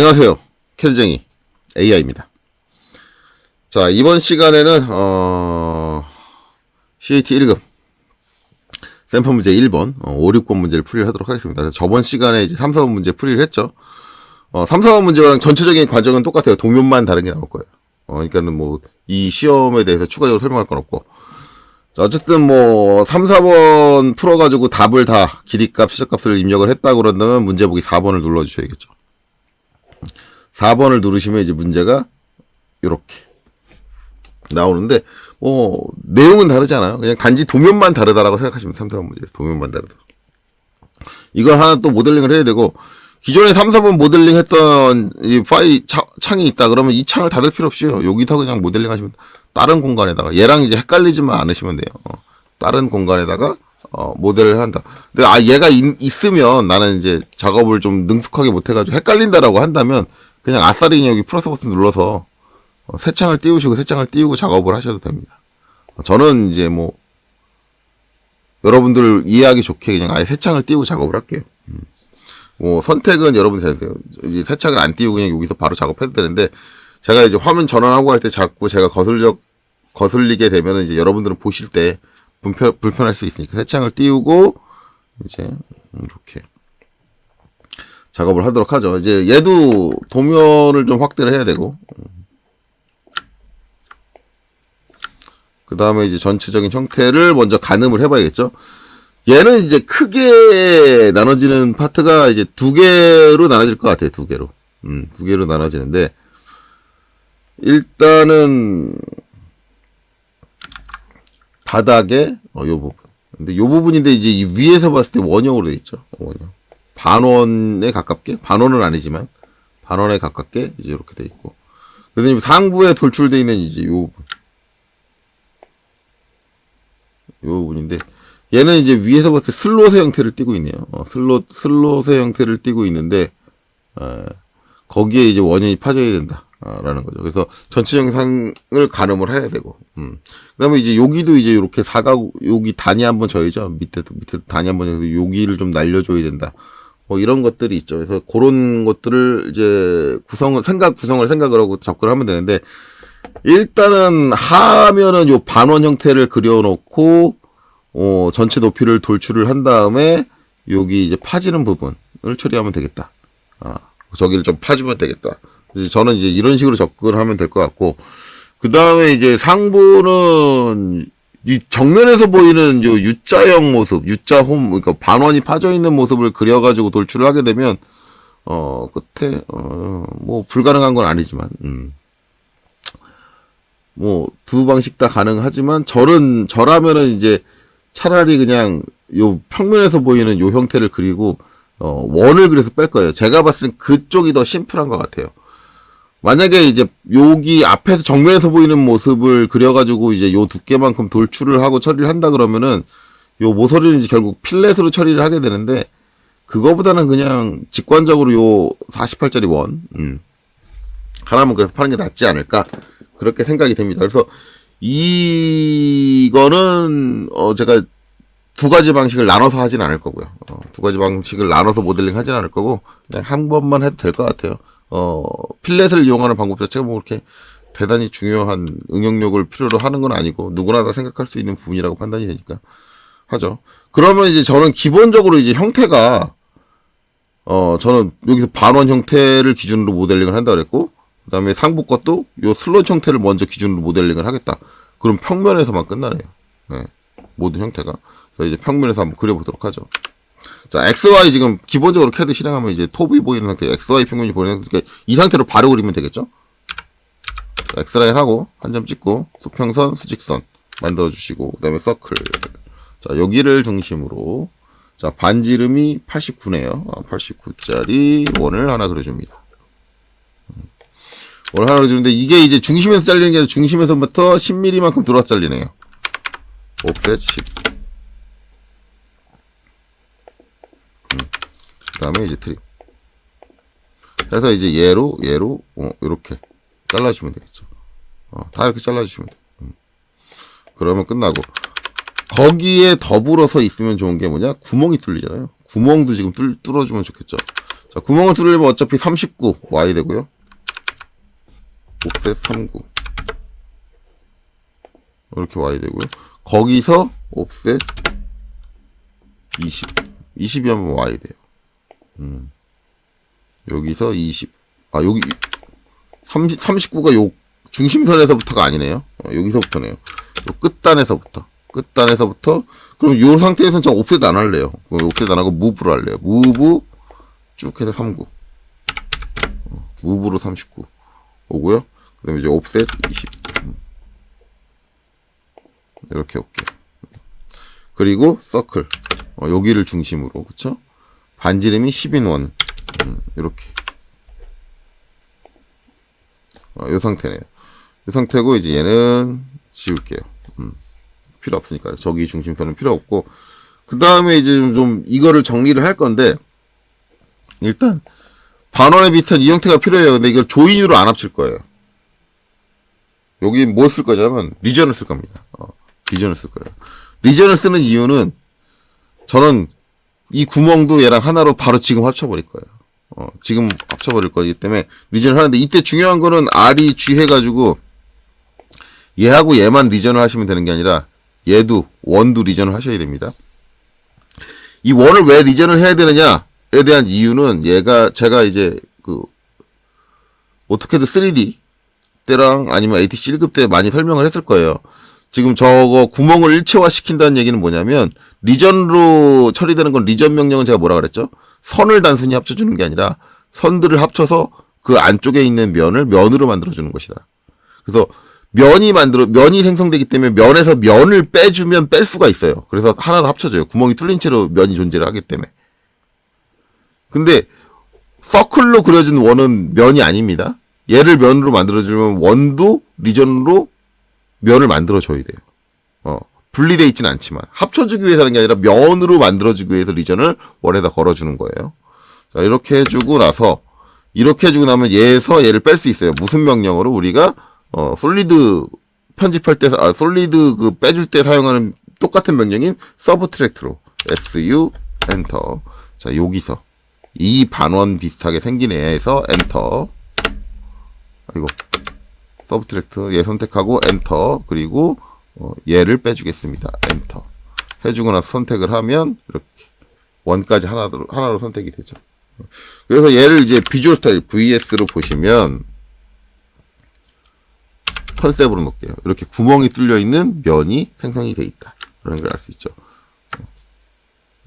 안녕하세요. 캐드쟁이 AI입니다. 자, 이번 시간에는, 어, CAT 1급 샘플 문제 1번, 어, 5, 6번 문제를 풀이를 하도록 하겠습니다. 저번 시간에 이제 3, 4번 문제 풀이를 했죠. 어, 3, 4번 문제랑 전체적인 과정은 똑같아요. 도면만 다른 게 나올 거예요. 어, 그러니까는 뭐, 이 시험에 대해서 추가적으로 설명할 건 없고. 자, 어쨌든 뭐, 3, 4번 풀어가지고 답을 다 길이값, 시작값을 입력을 했다 그런다면 문제 보기 4번을 눌러주셔야겠죠. 4번을 누르시면 이제 문제가 요렇게 나오는데 뭐 내용은 다르지 않아요. 그냥 단지 도면만 다르다라고 생각하시면 3, 4번 문제에서 도면만 다르다. 이거 하나 또 모델링을 해야 되고 기존에 3, 4번 모델링 했던 이 파일 차- 창이 있다 그러면 이 창을 닫을 필요 없이요. 여기다 그냥 모델링 하시면 다른 공간에다가 얘랑 이제 헷갈리지만 않으시면 돼요. 어, 다른 공간에다가 어, 모델을 한다. 근데 아 얘가 있, 있으면 나는 이제 작업을 좀 능숙하게 못해가지고 헷갈린다라고 한다면 그냥 아싸리 여기 플러스 버튼 눌러서 어, 새 창을 띄우시고 새 창을 띄우고 작업을 하셔도 됩니다. 어, 저는 이제 뭐 여러분들 이해하기 좋게 그냥 아예 새 창을 띄우고 작업을 할게요. 음. 뭐 선택은 여러분들 하세요. 이제 새 창을 안 띄우고 그냥 여기서 바로 작업해도 되는데 제가 이제 화면 전환하고 할 때 자꾸 제가 거슬려 거슬리게 되면은 이제 여러분들은 보실 때 불편, 불편할 수 있으니까 새 창을 띄우고 이제 이렇게 작업을 하도록 하죠. 이제 얘도 도면을 좀 확대를 해야 되고 그 다음에 이제 전체적인 형태를 먼저 가늠을 해봐야겠죠. 얘는 이제 크게 나눠지는 파트가 이제 두 개로 나눠질 것 같아요. 두 개로. 음, 두 개로 나눠지는데, 일단은, 바닥에, 어, 요 부분. 근데 요 부분인데 이제 이 위에서 봤을 때 원형으로 돼 있죠. 원형. 반원에 가깝게? 반원은 아니지만, 반원에 가깝게 이제 이렇게 돼 있고. 근데 상부에 돌출되어 있는 이제 요 부분. 요 부분인데 얘는 이제 위에서 봤을 때 슬롯의 형태를 띠고 있네요. 어, 슬롯 슬롯의 형태를 띠고 있는데 에, 거기에 이제 원인이 파져야 된다라는 거죠. 그래서 전체 영상을 가늠을 해야 되고, 음. 그다음에 이제 여기도 이제 이렇게 사각 여기 단이 한번 져야죠. 밑에도 밑에도 단이 한번 져서 여기를 좀 날려줘야 된다. 뭐 이런 것들이 있죠. 그래서 그런 것들을 이제 구성을 생각 구성을 생각을 하고 접근을 하면 되는데 일단은 하면은 요 반원 형태를 그려놓고 어 전체 높이를 돌출을 한 다음에 여기 이제 파지는 부분을 처리하면 되겠다. 아 저기를 좀 파주면 되겠다. 그래서 저는 이제 이런 식으로 접근을 하면 될 것 같고 그 다음에 이제 상부는 이 정면에서 보이는 요 U자형 모습, U자 홈, 그러니까 반원이 파져 있는 모습을 그려가지고 돌출을 하게 되면 어 끝에 어 뭐 불가능한 건 아니지만 음. 뭐 두 방식 다 가능하지만 저는 저라면은 이제 차라리 그냥 요 평면에서 보이는 요 형태를 그리고 어 원을 그려서 뺄 거예요. 제가 봤을 땐 그쪽이 더 심플한 것 같아요. 만약에 이제 여기 앞에서 정면에서 보이는 모습을 그려가지고 이제 요 두께만큼 돌출을 하고 처리를 한다 그러면은 요 모서리는 이제 결국 필렛으로 처리를 하게 되는데 그거보다는 그냥 직관적으로 요 48짜리 원 음. 하나만 그래서 파는 게 낫지 않을까 그렇게 생각이 됩니다. 그래서 이거는 어 제가 두 가지 방식을 나눠서 하진 않을 거고요. 어, 두 가지 방식을 나눠서 모델링 하진 않을 거고 그냥 한 번만 해도 될 것 같아요. 어 필렛을 이용하는 방법 자체가 뭐 그렇게 대단히 중요한 응용력을 필요로 하는 건 아니고 누구나 다 생각할 수 있는 부분이라고 판단이 되니까 하죠. 그러면 이제 저는 기본적으로 이제 형태가 어 저는 여기서 반원 형태를 기준으로 모델링을 한다 그랬고 그다음에 상부 것도 요 슬롯 형태를 먼저 기준으로 모델링을 하겠다. 그럼 평면에서만 끝나네요. 네. 모든 형태가. 그래서 이제 평면에서 한번 그려보도록 하죠. 자, XY 지금 기본적으로 캐드 실행하면 이제 톱이 보이는 상태, XY 평면이 보이는 상태, 그러니까 이 상태로 바로 그리면 되겠죠? 자, X라인 하고, 한 점 찍고, 수평선, 수직선 만들어주시고, 그 다음에 서클. 자, 여기를 중심으로, 자, 반지름이 89네요. 89짜리 원을 하나 그려줍니다. 원 하나 그려주는데, 이게 이제 중심에서 잘리는 게 아니라 중심에서부터 10mm만큼 들어와 잘리네요. 옵셋 10. 그 다음에 이제 트림. 그래서 이제 얘로, 얘로, 어, 이렇게 잘라주면 되겠죠. 어, 다 이렇게 잘라주시면 돼. 음. 그러면 끝나고. 거기에 더불어서 있으면 좋은 게 뭐냐? 구멍이 뚫리잖아요. 구멍도 지금 뚫, 뚫어주면 좋겠죠. 자, 구멍을 뚫으려면 어차피 39 와야 되고요. 옵셋 39. 이렇게 와야 되고요. 거기서 옵셋 20. 20이 한번 와야 돼요. 음. 여기서 20. 아, 여기 30, 39가 요 중심선에서부터가 아니네요. 어, 여기서부터네요. 요 끝단에서부터. 끝단에서부터 그럼 요 상태에서는 저 옵셋 안 할래요. 그럼 옵셋 안 하고 무브로 할래요. 무브 쭉 해서 39. 어, 무브로 39 오고요. 그 다음에 이제 옵셋 20. 음. 이렇게 올게요. 그리고 서클. 어, 여기를 중심으로 그쵸? 반지름이 10인원. 음, 이렇게. 어, 요 상태네요. 이 상태고 이제 얘는 지울게요. 음, 필요 없으니까 저기 중심선은 필요 없고 그 다음에 이제 좀, 좀 이거를 정리를 할 건데 일단 반원에 비슷한 이 형태가 필요해요. 근데 이걸 조인으로 안 합칠 거예요. 여기 뭘 쓸 거냐면 리전을 쓸 겁니다. 어, 리전을 쓸 거예요. 리전을 쓰는 이유는 저는 이 구멍도 얘랑 하나로 바로 지금 합쳐버릴 거예요. 어, 지금 합쳐버릴 거기 때문에 리전을 하는데 이때 중요한 거는 R이 G 해가지고 얘하고 얘만 리전을 하시면 되는 게 아니라 얘도 원도 리전을 하셔야 됩니다. 이 원을 왜 리전을 해야 되느냐에 대한 이유는 얘가 제가 이제 그 어떻게든 3D 때랑 아니면 ATC 1급 때 많이 설명을 했을 거예요. 지금 저거 구멍을 일체화 시킨다는 얘기는 뭐냐면 리전으로 처리되는 건 리전 명령은 제가 뭐라 그랬죠? 선을 단순히 합쳐주는 게 아니라 선들을 합쳐서 그 안쪽에 있는 면을 면으로 만들어주는 것이다. 그래서 면이 만들어 면이 생성되기 때문에 면에서 면을 빼주면 뺄 수가 있어요. 그래서 하나를 합쳐져요. 구멍이 뚫린 채로 면이 존재를 하기 때문에. 근데 서클로 그려진 원은 면이 아닙니다. 얘를 면으로 만들어주면 원도 리전으로 면을 만들어줘야 돼요. 어, 분리돼 있지는 않지만 합쳐주기 위해서 하는 게 아니라 면으로 만들어주기 위해서 리전을 원에다 걸어주는 거예요. 자 이렇게 해주고 나서 이렇게 해주고 나면 얘에서 얘를 뺄 수 있어요. 무슨 명령으로 우리가 어 솔리드 편집할 때, 아 솔리드 그 빼줄 때 사용하는 똑같은 명령인 서브트랙트로 su 엔터. 자 여기서 이 반원 비슷하게 생긴 애에서 엔터. 아이고 서브트랙트 얘 선택하고 엔터 그리고 어, 얘를 빼주겠습니다. 엔터 해주고 나서 선택을 하면 이렇게 원까지 하나로 하나로 선택이 되죠. 그래서 얘를 이제 비주얼 스타일 VS로 보시면 컨셉으로 놓을게요. 이렇게 구멍이 뚫려 있는 면이 생성이 돼 있다. 그런 걸 알 수 있죠.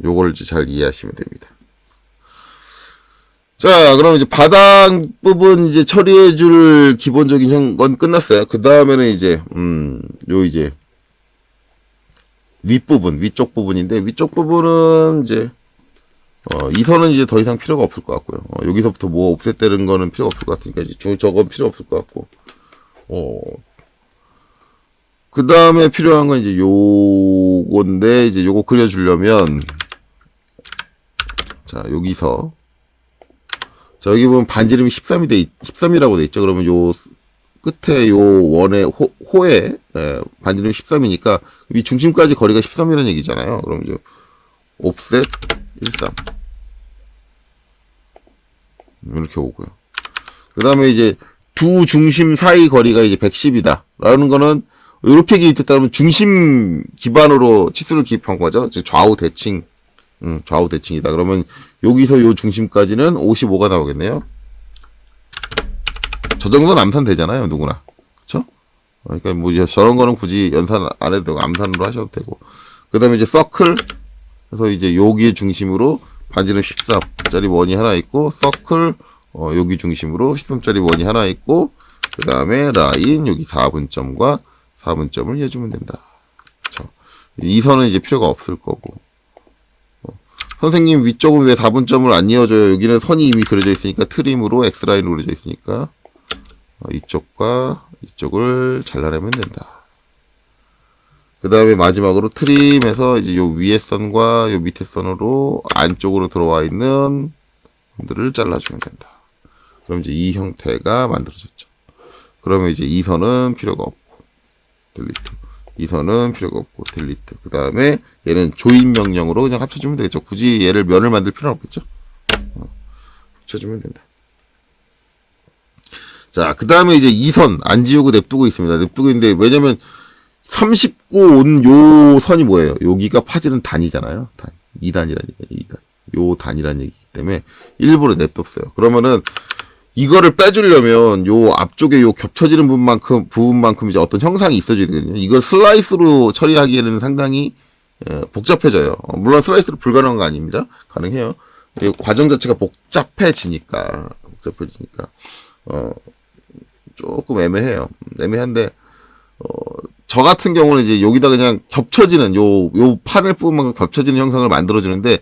요거를 이제 잘 이해하시면 됩니다. 자, 그럼 이제 바닥 부분 이제 처리해 줄 기본적인 건 끝났어요. 그 다음에는 이제, 음, 요 이제, 윗부분, 위쪽 부분인데, 위쪽 부분은 이제, 어, 이 선은 이제 더 이상 필요가 없을 것 같고요. 어, 여기서부터 뭐 옵셋되는 거는 필요 없을 것 같으니까, 이제 중, 저건 필요 없을 것 같고, 어, 그 다음에 필요한 건 이제 요건데, 이제 요거 그려주려면, 자, 여기서, 자, 여기 보면 반지름이 13이 돼, 13이라고 돼 있죠. 그러면 요 끝에 요 원의 호, 호에 예, 반지름이 13이니까 이 중심까지 거리가 13이라는 얘기잖아요. 그럼 이제 옵셋 13 이렇게 오고요. 그 다음에 이제 두 중심 사이 거리가 이제 110이다. 라는 거는 이렇게 기입했다면 중심 기반으로 치수를 기입한 거죠. 즉 좌우 대칭 음, 좌우 대칭이다. 그러면 여기서 요 중심까지는 55가 나오겠네요. 저 정도는 암산 되잖아요, 누구나. 그쵸? 그러니까 뭐 저런 거는 굳이 연산 안 해도 되고 암산으로 하셔도 되고. 그 다음에 이제 서클. 그래서 이제 여기의 중심으로 반지름 13짜리 원이 하나 있고, 서클, 어, 여기 중심으로 13짜리 원이 하나 있고, 그 다음에 라인, 여기 4분점과 4분점을 해주면 된다. 그쵸? 이 선은 이제 필요가 없을 거고. 선생님 위쪽은 왜 4분점을 안 이어줘요? 여기는 선이 이미 그려져 있으니까 트림으로 X라인으로 그려져 있으니까 어, 이쪽과 이쪽을 잘라내면 된다. 그 다음에 마지막으로 트림에서 이제 요 위에 선과 요 밑에 선으로 안쪽으로 들어와 있는 선들을 잘라주면 된다. 그럼 이제 이 형태가 만들어졌죠. 그러면 이제 이 선은 필요가 없고 딜리트. 이 선은 필요가 없고 딜리트. 그 다음에 얘는 조인 명령으로 그냥 합쳐주면 되겠죠. 굳이 얘를 면을 만들 필요는 없겠죠. 어. 붙여주면 된다. 자, 그 다음에 이제 2선 안 지우고 냅두고 있습니다. 냅두고 있는데, 왜냐면 39 온 요 선이 뭐예요? 여기가 파지는 단이잖아요. 단. 2단이라는 얘기, 2단. 요 단이라는 얘기이기 때문에 일부러 냅뒀어요. 그러면은 이거를 빼주려면 요 앞쪽에 요 겹쳐지는 부분만큼, 부분만큼 이제 어떤 형상이 있어줘야 되거든요. 이걸 슬라이스로 처리하기에는 상당히 예, 복잡해져요. 어, 물론 슬라이스로 불가능한 거 아닙니다. 가능해요. 이 과정 자체가 복잡해지니까, 복잡해지니까, 어, 조금 애매해요. 애매한데, 어, 저 같은 경우는 이제 여기다 그냥 겹쳐지는, 요, 요 판을 부분만 겹쳐지는 형상을 만들어주는데,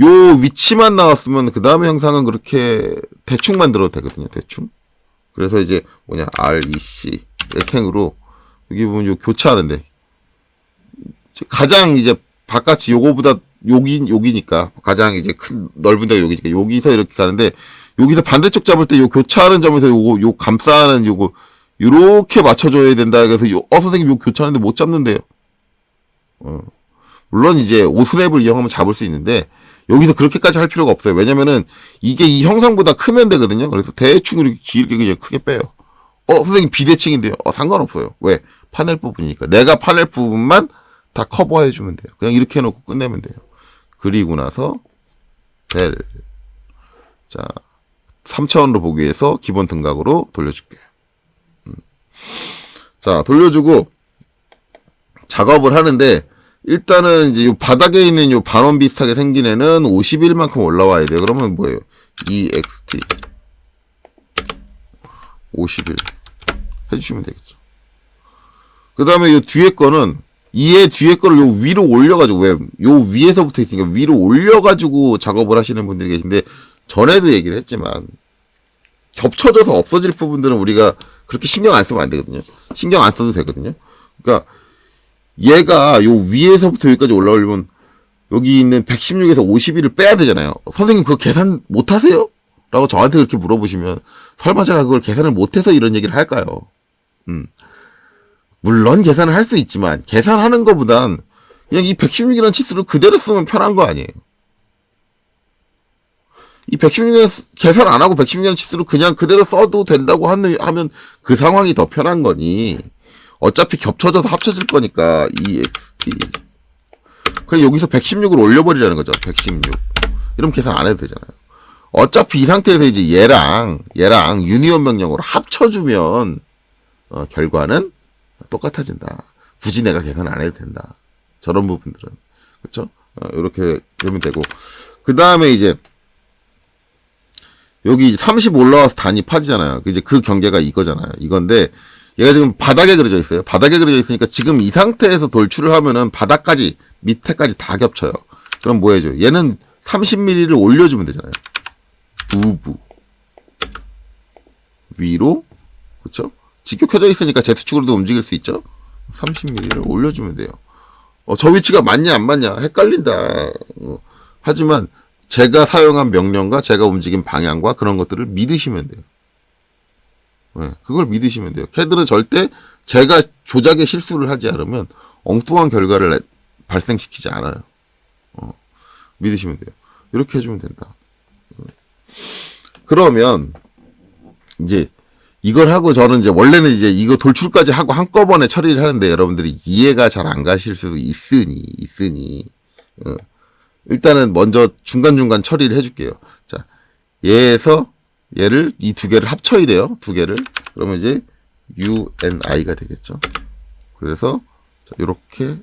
요 위치만 나왔으면 그 다음에 형상은 그렇게 대충 만들어도 되거든요. 대충. 그래서 이제 뭐냐, REC, 렉탱으로, 여기 보면 요 교차하는데, 가장 이제 바깥이 요거보다 여기 여기니까 가장 이제 큰 넓은 데가 여기니까 여기서 이렇게 가는데 여기서 반대쪽 잡을 때 요 교차하는 점에서 요거 요 감싸는 요거 요렇게 맞춰줘야 된다 그래서 요, 어 선생님 요 교차하는데 못 잡는데요. 어. 물론 이제 오스랩을 이용하면 잡을 수 있는데 여기서 그렇게까지 할 필요가 없어요. 왜냐면은 이게 이 형상보다 크면 되거든요. 그래서 대충 이렇게 길게 그냥 크게 빼요. 어 선생님 비대칭인데요. 어 상관없어요. 왜? 파넬 부분이니까 내가 파넬 부분만 다 커버해 주면 돼요. 그냥 이렇게 해놓고 끝내면 돼요. 그리고 나서 델. 자, 3차원으로 보기 위해서 기본 등각으로 돌려줄게요. 음. 자, 돌려주고 작업을 하는데 일단은 이제 요 바닥에 있는 요 반원 비슷하게 생긴 애는 51만큼 올라와야 돼요. 그러면 뭐예요? EXT 51 해주시면 되겠죠. 그 다음에 요 뒤에 거는 이에 뒤에 거를 요 위로 올려가지고 왜 요 위에서부터 있으니까 위로 올려가지고 작업을 하시는 분들이 계신데 전에도 얘기를 했지만 겹쳐져서 없어질 부분들은 우리가 그렇게 신경 안 쓰면 안 되거든요. 신경 안 써도 되거든요. 그러니까 얘가 요 위에서부터 여기까지 올라오려면 여기 있는 116에서 51을 빼야 되잖아요. 선생님 그거 계산 못 하세요? 라고 저한테 그렇게 물어보시면 설마 제가 그걸 계산을 못해서 이런 얘기를 할까요? 음. 물론 계산을 할 수 있지만 계산하는 것보단 그냥 이 116이라는 치수를 그대로 쓰면 편한 거 아니에요. 이 116이라는 계산 안 하고 116이라는 치수를 그냥 그대로 써도 된다고 하면 그 상황이 더 편한 거니 어차피 겹쳐져서 합쳐질 거니까 EXT 그냥 여기서 116을 올려버리라는 거죠. 116 이러면 계산 안 해도 되잖아요. 어차피 이 상태에서 이제 얘랑 얘랑 유니온 명령으로 합쳐주면 어, 결과는 똑같아진다. 굳이 내가 계산 안 해도 된다. 저런 부분들은. 그쵸? 어, 이렇게 되면 되고. 그 다음에 이제, 여기 30 올라와서 단위 파지잖아요. 이제 그 경계가 이거잖아요. 이건데, 얘가 지금 바닥에 그려져 있어요. 바닥에 그려져 있으니까 지금 이 상태에서 돌출을 하면은 바닥까지, 밑에까지 다 겹쳐요. 그럼 뭐 해줘? 얘는 30mm를 올려주면 되잖아요. 부부. 위로. 그쵸? 직격해져 있으니까 Z축으로도 움직일 수 있죠? 30mm를 올려주면 돼요. 어, 저 위치가 맞냐, 안 맞냐, 헷갈린다. 어, 하지만, 제가 사용한 명령과 제가 움직인 방향과 그런 것들을 믿으시면 돼요. 네, 그걸 믿으시면 돼요. 캐드는 절대 제가 조작에 실수를 하지 않으면 엉뚱한 결과를 내- 발생시키지 않아요. 어, 믿으시면 돼요. 이렇게 해주면 된다. 어. 그러면, 이제, 이걸 하고 저는 이제 원래는 이제 이거 돌출까지 하고 한꺼번에 처리를 하는데 여러분들이 이해가 잘 안 가실 수도 있으니 있으니 어. 일단은 먼저 중간중간 처리를 해줄게요. 자 얘에서 얘를 이 두 개를 합쳐야 돼요. 두 개를 그러면 이제 UNI가 되겠죠. 그래서 자, 요렇게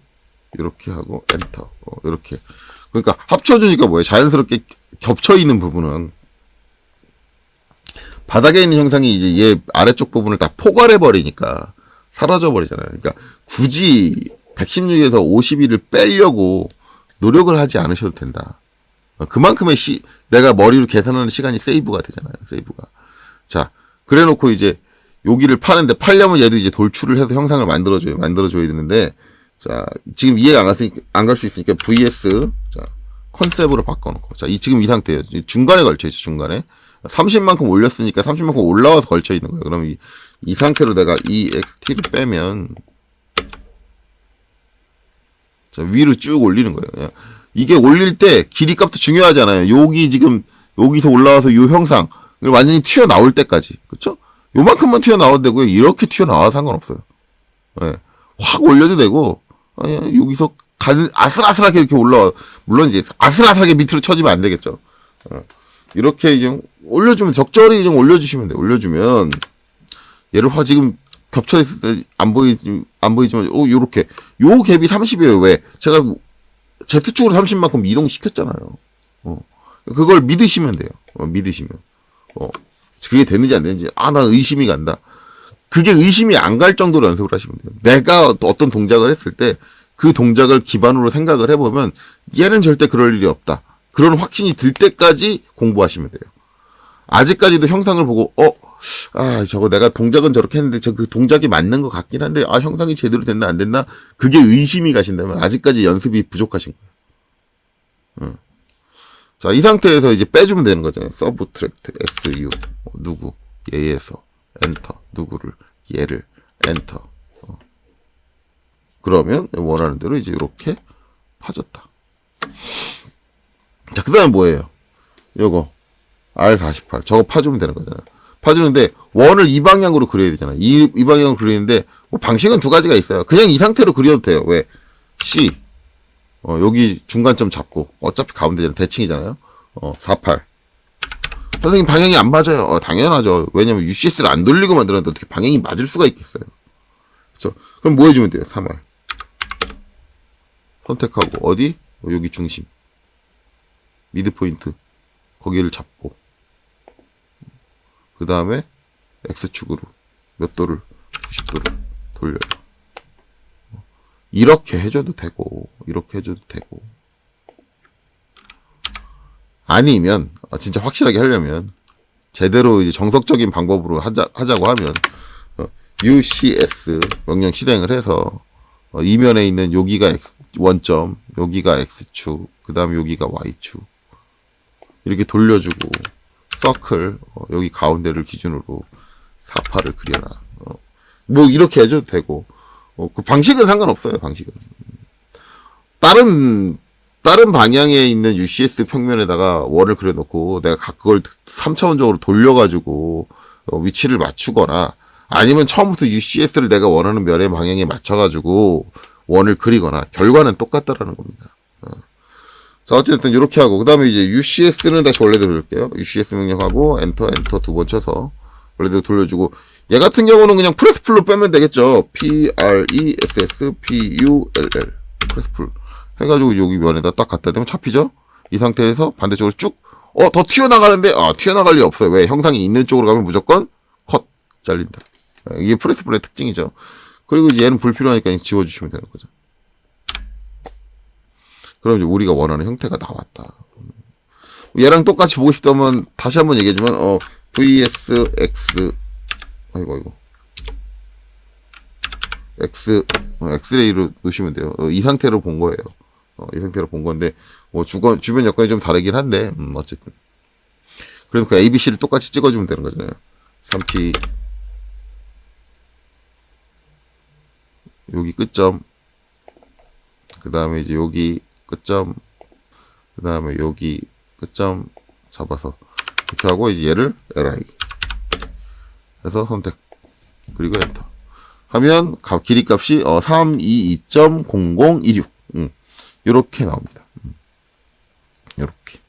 요렇게 하고 엔터 어, 요렇게 그러니까 합쳐주니까 뭐예요? 자연스럽게 겹쳐 있는 부분은 바닥에 있는 형상이 이제 얘 아래쪽 부분을 다 포괄해 버리니까 사라져 버리잖아요. 그러니까 굳이 116에서 51을 빼려고 노력을 하지 않으셔도 된다. 어, 그만큼의 시, 내가 머리로 계산하는 시간이 세이브가 되잖아요. 세이브가. 자, 그래 놓고 이제 여기를 파는데 팔려면 얘도 이제 돌출을 해서 형상을 만들어줘요. 만들어줘야 되는데, 자, 지금 이해가 안 갔으니까, 안 갈 수 있으니까 VS, 자, 컨셉으로 바꿔놓고. 자, 이 지금 이 상태예요. 이 중간에 걸쳐있죠, 중간에. 30만큼 올렸으니까 30만큼 올라와서 걸쳐 있는 거예요. 그럼 이, 이 상태로 내가 이 XT를 빼면 자, 위로 쭉 올리는 거예요. 이게 올릴 때 길이 값도 중요하잖아요. 여기 지금 여기서 올라와서 요 형상 완전히 튀어나올 때까지 그쵸? 요만큼만 튀어나와도 되고요 이렇게 튀어나와도 상관없어요 예. 확 올려도 되고 아니, 여기서 간 아슬아슬하게 이렇게 올라와 물론 이제 아슬아슬하게 밑으로 쳐지면 안 되겠죠 어. 이렇게 좀 올려주면 적절히 좀 올려주시면 돼요 올려주면 얘를 화 지금 겹쳐 있을 때 안 보이지 안 보이지만 오 요렇게 요 갭이 30이에요 왜 제가 Z축으로 30만큼 이동시켰잖아요. 어. 그걸 믿으시면 돼요. 어, 믿으시면. 어. 그게 되는지 안 되는지 아나 의심이 간다. 그게 의심이 안 갈 정도로 연습을 하시면 돼요. 내가 어떤 동작을 했을 때 그 동작을 기반으로 생각을 해보면 얘는 절대 그럴 일이 없다. 그런 확신이 들 때까지 공부하시면 돼요. 아직까지도 형상을 보고 어 아, 저거 내가 동작은 저렇게 했는데 저 그 동작이 맞는 것 같긴 한데 아, 형상이 제대로 됐나 안 됐나 그게 의심이 가신다면 아직까지 연습이 부족하신 거예요. 응. 자, 이 상태에서 이제 빼주면 되는 거잖아요. 서브트랙트 SU 어, 누구 얘에서 엔터 누구를 얘를 엔터 어. 그러면 원하는 대로 이제 이렇게 파졌다. 자, 그 다음 뭐예요? 요거 R48 저거 파주면 되는 거잖아요. 파주는데 원을 이 방향으로 그려야 되잖아요. 이, 이 방향으로 그리는데 뭐 방식은 두 가지가 있어요. 그냥 이 상태로 그려도 돼요. 왜? C 어, 여기 중간점 잡고 어차피 가운데잖아요. 대칭이잖아요. 어, 48 선생님 방향이 안 맞아요. 어, 당연하죠. 왜냐면 UCS를 안 돌리고 만들었는데 어떻게 방향이 맞을 수가 있겠어요. 그렇죠? 그럼 뭐 해주면 돼요? 3알 선택하고 어디? 어, 여기 중심 미드 포인트 거기를 잡고 그 다음에 X축으로 몇 도를 90도를 돌려요. 이렇게 해줘도 되고 이렇게 해줘도 되고 아니면 아, 진짜 확실하게 하려면 제대로 이제 정석적인 방법으로 하자, 하자고 하면 어, UCS 명령 실행을 해서 어, 이면에 있는 여기가 X, 원점 여기가 X축 그 다음에 여기가 Y축 이렇게 돌려주고 서클 어, 여기 가운데를 기준으로 사파를 그려라. 어, 뭐 이렇게 해줘도 되고 어, 그 방식은 상관없어요. 방식은 다른 다른 방향에 있는 UCS 평면에다가 원을 그려놓고 내가 각 그걸 3차원적으로 돌려가지고 어, 위치를 맞추거나 아니면 처음부터 UCS를 내가 원하는 면의 방향에 맞춰가지고 원을 그리거나 결과는 똑같다라는 겁니다. 어. 자, 어쨌든 이렇게 하고 그 다음에 이제 UCS는 다시 원래대로 돌릴게요. UCS 명령하고 엔터 엔터 두 번 쳐서 원래대로 돌려주고 얘 같은 경우는 그냥 프레스 풀로 빼면 되겠죠. P R E S S P U L L 프레스 풀 해가지고 여기 면에다 딱 갖다 대면 잡히죠. 이 상태에서 반대쪽으로 쭉 어 더 튀어나가는데 아 튀어나갈 리 없어요. 왜 형상이 있는 쪽으로 가면 무조건 컷 잘린다. 이게 프레스 풀의 특징이죠. 그리고 얘는 불필요하니까 지워주시면 되는 거죠. 그럼 이제 우리가 원하는 형태가 나왔다. 얘랑 똑같이 보고 싶다면 다시 한번 얘기하지만 어 vs x 아이고 아이고 x 어, 엑스레이로 놓으시면 돼요. 어, 이 상태로 본 거예요. 어, 이 상태로 본 건데 뭐 주거, 주변 여건이 좀 다르긴 한데 음, 어쨌든 그래서 그 ABC를 똑같이 찍어주면 되는 거잖아요. 3P 여기 끝점 그 다음에 이제 여기 끝점 그 다음에 여기 끝점 잡아서 이렇게 하고 이제 얘를 li 해서 선택 그리고 엔터 하면 값 길이 값이 어 322.0026 음, 이렇게 나옵니다. 음, 이렇게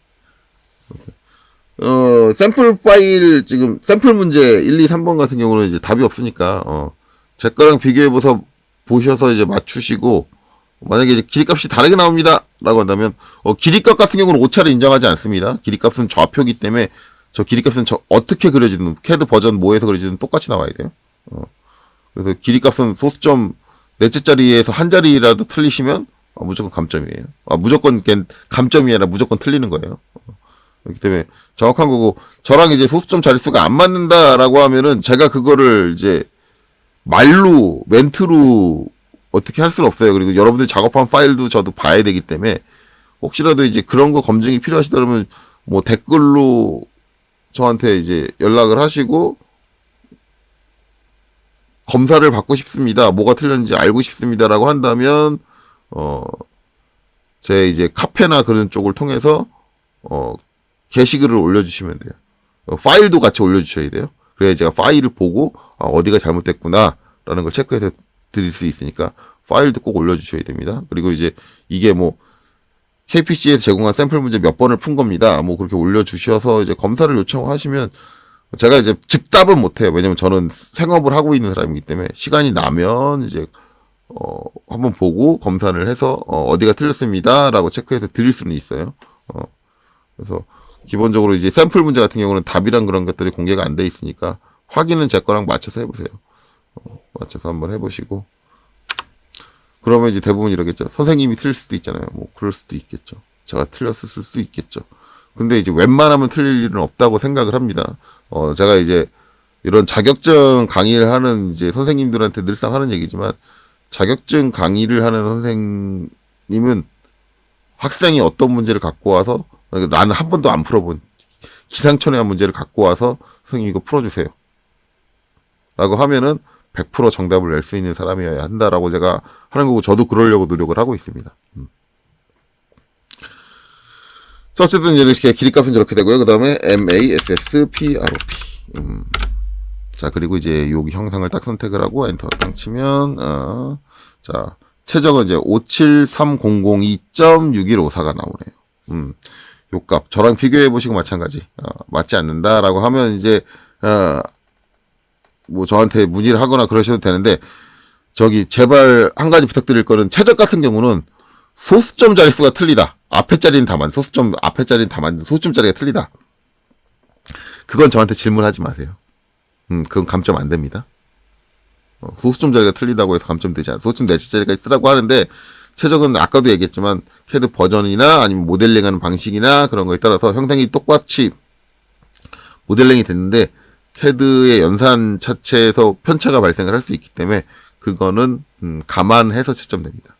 어 샘플 파일 지금 샘플 문제 1, 2, 3번 같은 경우는 이제 답이 없으니까 어 제 거랑 비교해 보서 보셔서 이제 맞추시고 만약에 이제 길이값이 다르게 나옵니다. 라고 한다면, 어, 길이값 같은 경우는 오차를 인정하지 않습니다. 길이값은 좌표기 때문에 저 길이값은 저 어떻게 그려지든, 캐드 버전 뭐에서 그려지든 똑같이 나와야 돼요. 어. 그래서 길이값은 소수점 넷째 자리에서 한 자리라도 틀리시면 어, 무조건 감점이에요. 아, 무조건 걘 감점이 아니라 무조건 틀리는 거예요. 어. 그렇기 때문에 정확한 거고, 저랑 이제 소수점 자릿수가 안 맞는다라고 하면은 제가 그거를 이제 말로, 멘트로 어떻게 할 수는 없어요. 그리고 여러분들이 작업한 파일도 저도 봐야 되기 때문에 혹시라도 이제 그런 거 검증이 필요하시다면 뭐 댓글로 저한테 이제 연락을 하시고 검사를 받고 싶습니다. 뭐가 틀렸는지 알고 싶습니다라고 한다면 어 제 이제 카페나 그런 쪽을 통해서 어 게시글을 올려주시면 돼요. 어, 파일도 같이 올려주셔야 돼요. 그래야 제가 파일을 보고 아, 어디가 잘못됐구나라는 걸 체크해서 드릴 수 있으니까 파일도 꼭 올려주셔야 됩니다. 그리고 이제 이게 뭐 KPC에서 제공한 샘플 문제 몇 번을 푼 겁니다. 뭐 그렇게 올려주셔서 이제 검사를 요청하시면 제가 이제 즉답은 못해요. 왜냐면 저는 생업을 하고 있는 사람이기 때문에 시간이 나면 이제 어 한번 보고 검사를 해서 어 어디가 틀렸습니다라고 체크해서 드릴 수는 있어요. 어 그래서 기본적으로 이제 샘플 문제 같은 경우는 답이랑 그런 것들이 공개가 안 돼 있으니까 확인은 제 거랑 맞춰서 해보세요. 어, 맞춰서 한번 해보시고 그러면 이제 대부분 이러겠죠. 선생님이 틀릴 수도 있잖아요. 뭐 그럴 수도 있겠죠. 제가 틀렸을 수도 있겠죠. 근데 이제 웬만하면 틀릴 일은 없다고 생각을 합니다. 어 제가 이제 이런 자격증 강의를 하는 이제 선생님들한테 늘상 하는 얘기지만 자격증 강의를 하는 선생님은 학생이 어떤 문제를 갖고 와서 나는 한 번도 안 풀어본 기상천외한 문제를 갖고 와서 선생님 이거 풀어주세요. 라고 하면은 100% 정답을 낼 수 있는 사람이어야 한다라고 제가 하는 거고 저도 그러려고 노력을 하고 있습니다. 음. 자, 어쨌든 이렇게 길이값은 저렇게 되고요. 그 다음에 MASSPROP. 음. 자, 그리고 이제 여기 형상을 딱 선택을 하고 엔터 딱 치면, 어, 자, 최저가 이제 57300.6154가 나오네요. 음. 요 값. 저랑 비교해 보시고 마찬가지. 어, 맞지 않는다라고 하면 이제, 어, 뭐 저한테 문의를 하거나 그러셔도 되는데, 저기, 제발 한 가지 부탁드릴 거는 최적 같은 경우는 소수점 자릿수가 틀리다. 앞에 자리는 다 맞는, 소수점, 앞에 자리는 다 맞는, 소수점 자리가 틀리다. 그건 저한테 질문하지 마세요. 음, 그건 감점 안 됩니다. 어, 소수점 자리가 틀리다고 해서 감점 되지 않아요. 소수점 내치 자리가 있으라고 하는데, 최적은 아까도 얘기했지만, 캐드 버전이나 아니면 모델링 하는 방식이나 그런 거에 따라서 형상이 똑같이 모델링이 됐는데, 캐드의 연산 차체에서 편차가 발생을 할 수 있기 때문에, 그거는, 음, 감안해서 채점됩니다.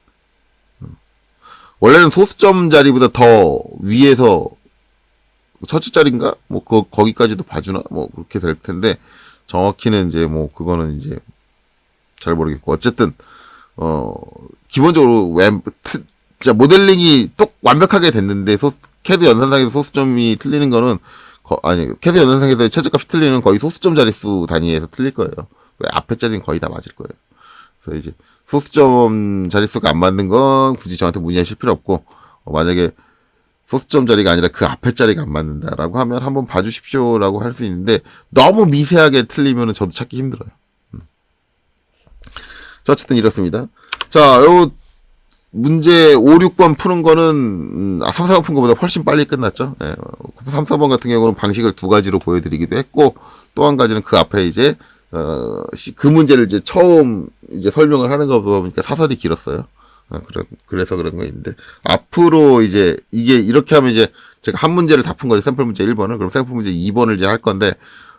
원래는 소수점 자리보다 더 위에서 첫째 자리인가? 뭐 그 거기까지도 봐주나? 뭐 그렇게 될 텐데 정확히는 이제 뭐 그거는 이제 잘 모르겠고 어쨌든 어 기본적으로 웹 트, 진짜 모델링이 똑 완벽하게 됐는데 소 캐드 연산상에서 소수점이 틀리는 거는 거, 아니 캐드 연산상에서 최저값이 틀리는 거의 소수점 자릿수 단위에서 틀릴 거예요. 왜 앞에 자리는 거의 다 맞을 거예요. 그래서 이제 소수점 자릿수가 안 맞는 건 굳이 저한테 문의하실 필요 없고 어, 만약에 소수점 자리가 아니라 그 앞에 자리가 안 맞는다라고 하면 한번 봐주십시오라고 할 수 있는데 너무 미세하게 틀리면은 저도 찾기 힘들어요. 음. 자 어쨌든 이렇습니다. 자, 요 문제 5, 6번 푸는 거는 음, 아, 3, 4번 푼 거보다 훨씬 빨리 끝났죠. 예, 3, 4번 같은 경우는 방식을 두 가지로 보여드리기도 했고 또 한 가지는 그 앞에 이제 어, 시- 그 문제를 이제 처음 이제 설명을 하는 거 보니까 사설이 길었어요. 어, 그래, 그래서 그런 거 있는데, 앞으로 이제, 이게 이렇게 하면 이제, 제가 한 문제를 다 푼 거죠. 샘플 문제 1번을. 그럼 샘플 문제 2번을 이제 할 건데,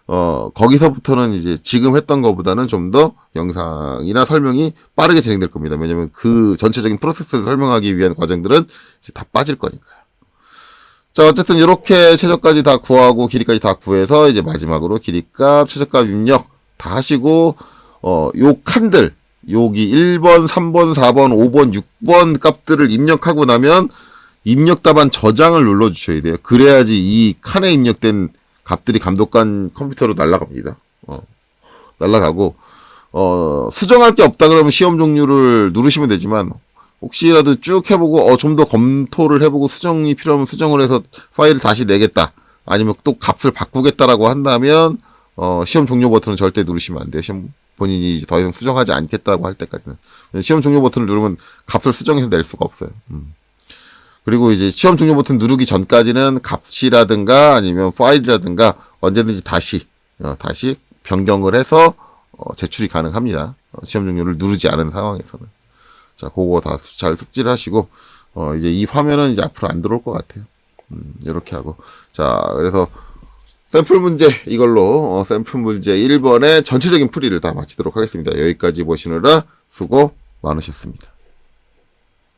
어, 거기서부터는 이제 지금 했던 것보다는 좀 더 영상이나 설명이 빠르게 진행될 겁니다. 왜냐면 그 전체적인 프로세스를 설명하기 위한 과정들은 이제 다 빠질 거니까요. 자, 어쨌든 이렇게 최저까지 다 구하고 길이까지 다 구해서 이제 마지막으로 길이값, 최저값 입력 다 하시고, 어, 요 칸들, 여기 1번, 3번, 4번, 5번, 6번 값들을 입력하고 나면 입력 답안 저장을 눌러 주셔야 돼요. 그래야지 이 칸에 입력된 값들이 감독관 컴퓨터로 날아갑니다. 어. 날아가고 어, 수정할 게 없다 그러면 시험 종류를 누르시면 되지만 혹시라도 쭉 해보고 어, 좀 더 검토를 해보고 수정이 필요하면 수정을 해서 파일을 다시 내겠다. 아니면 또 값을 바꾸겠다라고 한다면 어, 시험 종료 버튼은 절대 누르시면 안 돼요. 시험 본인이 이제 더 이상 수정하지 않겠다고 할 때까지는 시험 종료 버튼을 누르면 값을 수정해서 낼 수가 없어요. 음. 그리고 이제 시험 종료 버튼 누르기 전까지는 값이라든가 아니면 파일이라든가 언제든지 다시 어, 다시 변경을 해서 어, 제출이 가능합니다. 어, 시험 종료를 누르지 않은 상황에서는 자 그거 다 잘 숙지를 하시고 어, 이제 이 화면은 이제 앞으로 안 들어올 것 같아요. 음, 이렇게 하고 자 그래서 샘플 문제 이걸로 어, 샘플 문제 1번의 전체적인 풀이를 다 마치도록 하겠습니다. 여기까지 보시느라 수고 많으셨습니다.